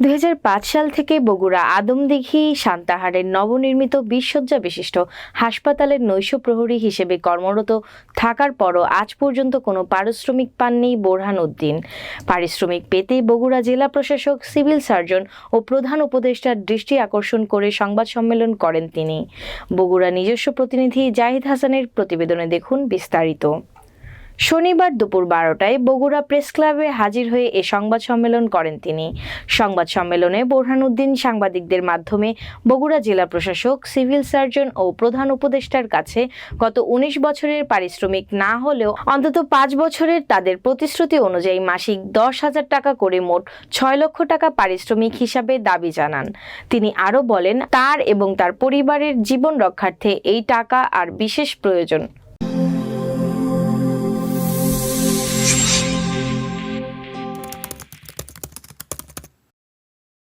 দুই হাজার পাঁচ সাল থেকে বগুড়া আদমদিঘি সান্তাহারের নবনির্মিত বিশসজ্জা বিশিষ্ট হাসপাতালের নৈশ প্রহরী হিসেবে কর্মরত থাকার পরও আজ পর্যন্ত কোনো পারিশ্রমিক পাননি বোরহান উদ্দিন। পারিশ্রমিক পেতে বগুড়া জেলা প্রশাসক, সিভিল সার্জন ও প্রধান উপদেষ্টার দৃষ্টি আকর্ষণ করে সংবাদ সম্মেলন করেন তিনি। বগুড়া নিজস্ব প্রতিনিধি জাহিদ হাসানের প্রতিবেদনে দেখুন বিস্তারিত। শনিবার দুপুর বারোটায় বগুড়া প্রেস ক্লাবে হাজির হয়ে এ সংবাদ সম্মেলন করেন তিনি। সংবাদ সম্মেলনে বোরহানুদ্দিন সাংবাদিকদের মাধ্যমে বগুড়া জেলা প্রশাসক, সিভিল সার্জন ও প্রধান উপদেষ্টার কাছে গত উনিশ বছরের পারিশ্রমিক না হলেও অন্তত পাঁচ বছরের তাদের প্রতিশ্রুতি অনুযায়ী মাসিক দশ হাজার টাকা করে মোট ছয় লক্ষ টাকা পারিশ্রমিক হিসাবে দাবি জানান। তিনি আরও বলেন, তার এবং তার পরিবারের জীবন রক্ষার্থে এই টাকা আর বিশেষ প্রয়োজন